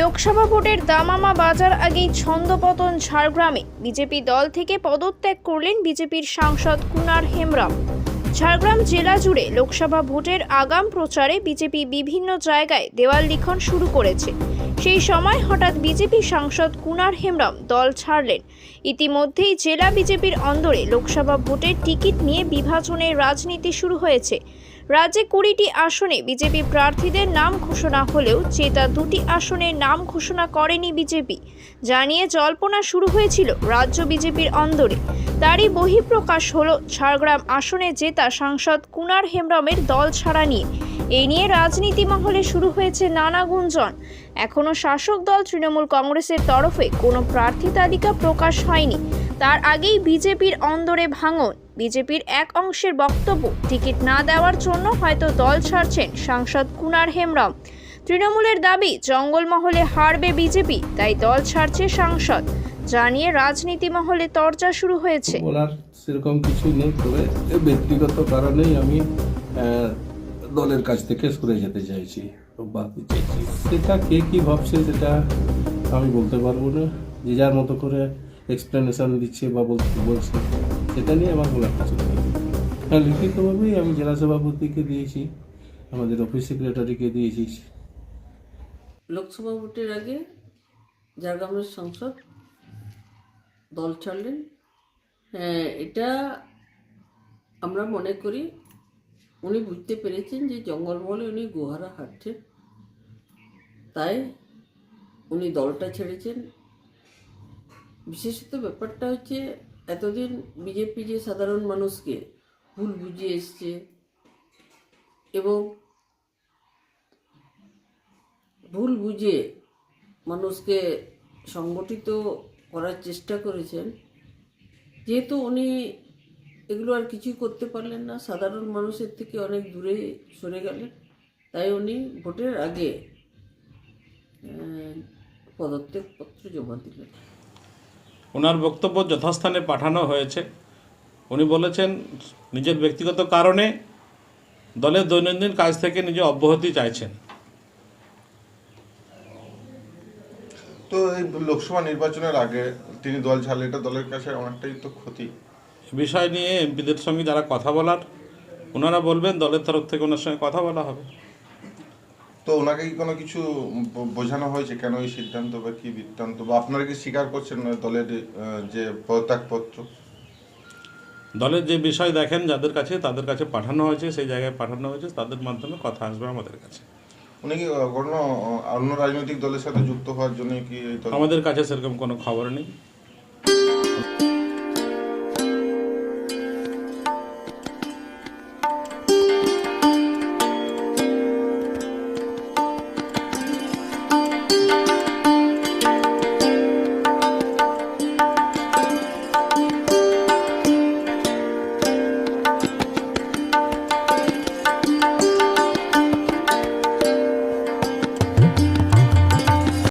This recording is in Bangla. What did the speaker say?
লোকসভা ভোটের দামামা বাজার আগেই ছন্দপতন ঝাড়গ্রামে। বিজেপি দল থেকে পদত্যাগ করলেন বিজেপির সাংসদ কুনার হেমব্রম। ঝাড়গ্রাম জেলা জুড়ে লোকসভা ভোটের আগাম প্রচারে বিজেপি বিভিন্ন জায়গায় দেওয়াল লিখন শুরু করেছে। সেই সময় হঠাৎ বিজেপি সাংসদ কুনার হেমব্রম দল ছাড়লেন। ইতিমধ্যেই জেলা বিজেপির অন্দরে লোকসভা ভোটের টিকিট নিয়ে বিভাজনের রাজনীতি শুরু হয়েছে। রাজ্যে কুড়িটি আসনে বিজেপি প্রার্থীদের নাম ঘোষণা হলেও জেতা দুটি আসনের নাম ঘোষণা করেনি বিজেপি। জানিয়ে জল্পনা শুরু হয়েছিল রাজ্য বিজেপির অন্দরে। তারই বহিঃপ্রকাশ হল ঝাড়গ্রাম আসনে জেতা সাংসদ কুনার হেমব্রমের দল ছাড়া নিয়ে। এই নিয়ে রাজনীতি মহলে শুরু হয়েছে নানা গুঞ্জন। এখনও শাসক দল তৃণমূল কংগ্রেসের তরফে কোনো প্রার্থী তালিকা প্রকাশ হয়নি। তার আগেই বিজেপির অন্দরে ভাঙন। বিজেপির এক অংশের বক্তব্য, টিকিট না দেওয়ার জন্য হয়তো দল ছাড়ছেন সাংসদ কুনার হেমব্রম। তৃণমূলের দাবি, জঙ্গলমহলে হারবে বিজেপি, তাই দল ছাড়ছে সাংসদ। জানিয়ে রাজনীতি মহলে তরজা শুরু হয়েছে। বলার সেরকম কিছু নেই, তবে ব্যক্তিগত কারণেই আমি দলের কাছ থেকে সরে যেতে চাইছি দিতে চাইছি। সেটা কে কী ভাবছে, সেটা আমি বলতে পারব না। যে যার মতো করে এক্সপ্লেনেশন দিচ্ছে বা বলতে বলছে, সেটা নিয়ে আমার বলার কিছু নেই। হ্যাঁ লিখিতভাবেই আমি জেলা সভাপতিকে দিয়েছি, আমাদের অফিস সেক্রেটারিকে দিয়েছি। লোকসভা ভোটের আগে ঝাড়গ্রামের সংসদ দল ছাড়লেন। হ্যাঁ এটা আমরা মনে করি উনি বুঝতে পেরেছেন যে জঙ্গলমহলে উনি গুহারা হাঁটছেন, তাই উনি দলটা ছেড়েছেন। বিশেষত ব্যাপারটা হচ্ছে এতদিন বিজেপি যে সাধারণ মানুষকে ভুল বুঝিয়ে এসছে এবং ভুল বুঝে মানুষকে সংগঠিত করার চেষ্টা করেছেন, যেহেতু উনি এগুলো আর কিছুই করতে পারলেন না, সাধারণ মানুষের থেকে অনেক দূরে সরে গেলেন, তাই উনি ভোটের আগে পদত্যাগপত্র জমা দিলেন। ওনার বক্তব্য যথাস্থানে পাঠানো হয়েছে। উনি বলেছেন নিজের ব্যক্তিগত কারণে দলের দৈনন্দিন কাজ থেকে নিজে অব্যাহতি চাইছেন। তো এই লোকসভা নির্বাচনের আগে তিনি দল ছাড়লে এটা দলের কাছে অনেকটাই তো ক্ষতি। বিষয় নিয়ে এমপিদের সঙ্গে যারা কথা বলার ওনারা বলবেন দলের তরফ থেকে ওনার সঙ্গে কথা বলা হবে। তো ওনাকে কি কোনো কিছু বোঝানো হয়েছে কেন এই সিদ্ধান্ত বা কি বৃত্তান্ত বা আপনারা কি স্বীকার করছেন দলের যে পদত্যাগপত্র দলের যে বিষয় দেখেন যাদের কাছে তাদের কাছে পাঠানো হয়েছে সেই জায়গায় পাঠানো হয়েছে তাদের মাধ্যমে কথা আসবে আমাদের কাছে। উনি কি কোনো অন্য রাজনৈতিক দলের সাথে যুক্ত হওয়ার জন্য কি আমাদের কাছে সেরকম কোনো খবর নেই।